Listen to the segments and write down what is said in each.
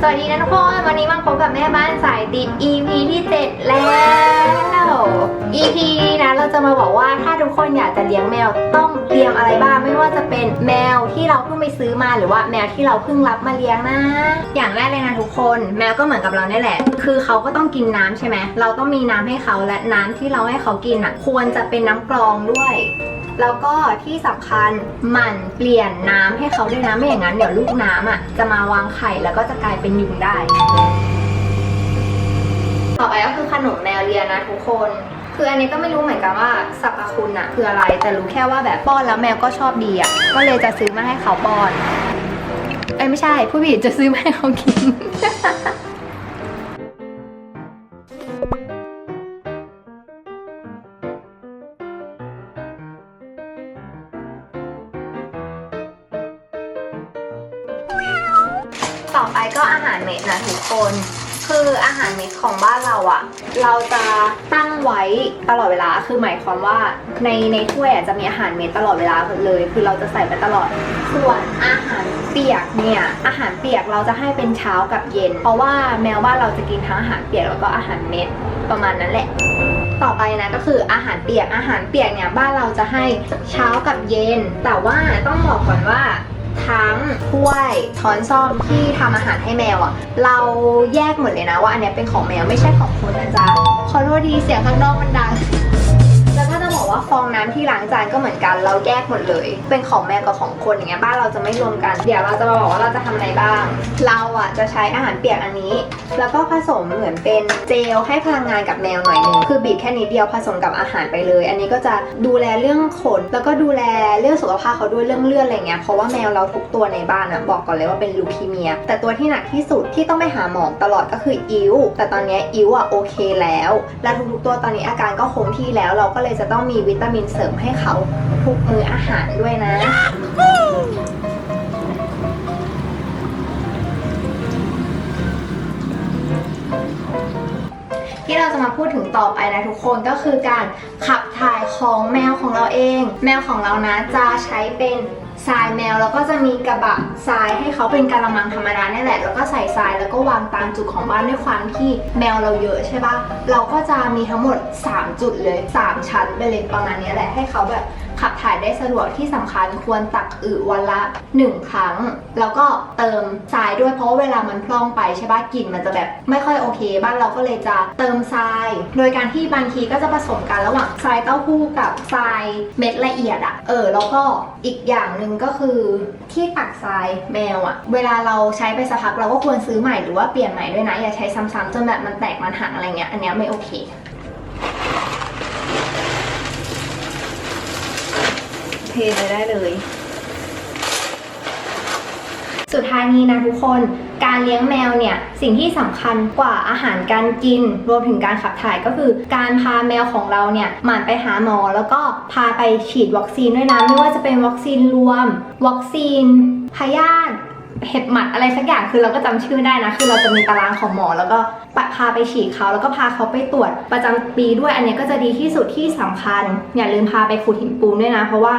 สวัสดีนะทุกคน วันนี้มาพบกับแม่บ้านสายติด EP ที่ 7 แล้ว EP นี้นะเราจะมาบอกว่าถ้าทุกคนอยากจะเลี้ยงแมวต้องเตรียมอะไรบ้างไม่ว่าจะเป็นแมวที่เราเพิ่งไปซื้อมาหรือว่าแมวที่เราเพิ่งรับมาเลี้ยงนะ อย่างแรกเลยนะทุกคนแมวก็เหมือนกับเราเนี่ยแหละ คือเขาก็ต้องกินน้ำใช่ไหมเราต้องมีน้ำให้เขาและน้ำที่เราให้เขากินอะ ควรจะเป็นน้ำกรองด้วย แล้วก็ที่สำคัญหมั่นเปลี่ยนน้ำให้เขาด้วยนะไม่อย่างนั้นเดี๋ยวลูกน้ำอะจะมาวางไข่แล้วก็จะกลายเป็นยุงได้ ต่อไปก็คือขนมแมวเลียนะทุกคนคืออันนี้ก็ไม่รู้เหมือนกันว่าสรรพคุณอะคืออะไร แต่รู้แค่ว่าแบบป้อนแล้วแมวก็ชอบดีอะก็เลยจะซื้อมาให้เขาป้อน เอ้ยไม่ใช่ ผู้ผิดจะซื้อมาให้เขากิน ต่อไปก็อาหารเม็ดนะทุกคน คืออาหารเม็ดของบ้านเราอะเราจะตั้งไว้ตลอดเวลา คือหมายความว่าในในถ้วยอะจะมีอาหารเม็ดตลอดเวลาเลย คือเราจะใส่ไปตลอด ส่วนอาหารเปียกเนี่ย อาหารเปียกเราจะให้เป็นเช้ากับเย็น เพราะว่าแมวบ้านเราจะกินทั้งอาหารเปียกแล้วก็อาหารเม็ดประมาณนั้นแหละต่อไปนะก็คืออาหารเปียกอาหารเปียกเนี่ยบ้านเราจะให้เช้ากับเย็น แต่ว่าต้องบอกก่อนว่า ทั้งถ้วยช้อนซ่อมที่ทำอาหารให้แมวอะ่ะ เราแยกหมดเลยนะว่าอันเนี้ยเป็นของแมวไม่ใช่ของคนนะจ๊ะขอโทษดีเสียงข้างนอกมันดัง บอกว่าฟองน้ำที่ล้างจานก็เหมือนกันเราแยกหมดเลย เป็นของแมวกับของคนอย่างเงี้ยบ้านเราจะไม่รวมกัน เดี๋ยวเราจะมาบอกว่าเราจะทำอะไรบ้าง เราอะจะใช้อาหารเปียกอันนี้ แล้วก็ผสมเหมือนเป็นเจลให้พลังงานกับแมวหน่อยนึงคือบีบแค่นิดเดียวผสมกับอาหารไปเลย อันนี้ก็จะดูแลเรื่องขนแล้วก็ดูแลเรื่องสุขภาพเขาด้วยเรื่องเลือดอะไรเงี้ยเพราะว่าแมวเราทุกตัวในบ้านอะบอกก่อนเลยว่าเป็นลูคีเมีย แต่ตัวที่หนักที่สุดที่ต้องไปหาหมอตลอดก็คืออิ้วแต่ตอนนี้อิ้วอะโอเคแล้ว และทุกๆตัวตอนนี้อาการก็คงที่แล้วเราก็เลยจะต้องมีวิตามินเสริมให้เขาทุกมื้ออาหารด้วยนะ ที่เราจะมาพูดถึงต่อไปนะทุกคนก็คือการขับถ่ายของแมวของเราเอง แมวของเรานะจะใช้เป็นทรายแมวแล้วก็จะมีกระบะทรายให้เขาเป็นกระมังธรรมดาเนี่ยแหละแล้วก็ใส่ทรายแล้วก็วางตามจุดของบ้านด้วยความที่แมวเราเยอะใช่ปะเราก็จะมีทั้งหมด 3 จุดเลย 3 ชั้นไปเลยประมาณนี้แหละให้เขาแบบ ขับถ่ายได้สะดวกที่สำคัญควรตักอึวันละ 1 ครั้ง แล้วก็เติมทรายด้วยเพราะเวลามันพล่องไปใช่ปะกลิ่นมันจะแบบไม่ค่อยโอเค บ้านเราก็เลยจะเติมทราย โดยการที่บางทีก็จะผสมกันระหว่างทรายเต้าหู้กับทรายเม็ดละเอียดอะเออแล้วก็อีกอย่างหนึ่งก็คือที่ตักทรายแมวอะเวลาเราใช้ไปสักพักเราก็ควรซื้อใหม่หรือว่าเปลี่ยนใหม่ด้วยนะอย่าใช้ซ้ำๆจนแบบมันแตกมันหักอะไรเงี้ยอันเนี้ยไม่โอเค ทไปได้เลย สุดท้ายนี้นะทุกคนการเลี้ยงแมวเนี่ยสิ่งที่สำคัญกว่าอาหารการกิน รวมถึงการขับถ่ายก็คือ การพาแมวของเราเนี่ยหมั่นไปหาหมอ แล้วก็พาไปฉีดวัคซีนด้วยนะไม่ว่าจะเป็นวัคซีนรวม วัคซีนพยาธิ เห็บหมัดอะไรสักอย่างคือเราก็จำชื่อได้นะ คือเราจะมีตารางของหมอ แล้วก็พาไปฉีดเขาแล้วก็พาเขาไปตรวจประจำปีด้วยอันนี้ก็จะดีที่สุดที่สำคัญ อย่าลืมพาไปขุดหินปูนด้วยนะ เพราะว่า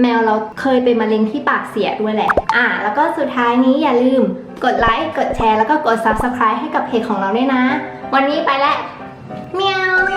แมวเราเคยเป็นมะเร็งที่ปากเสียด้วยแหละ อะ แล้วก็สุดท้ายนี้อย่าลืมกดไลค์ กดแชร์ แล้วก็กด subscribe ให้กับเพจของเราด้วยนะ วันนี้ไปแล้วเมียว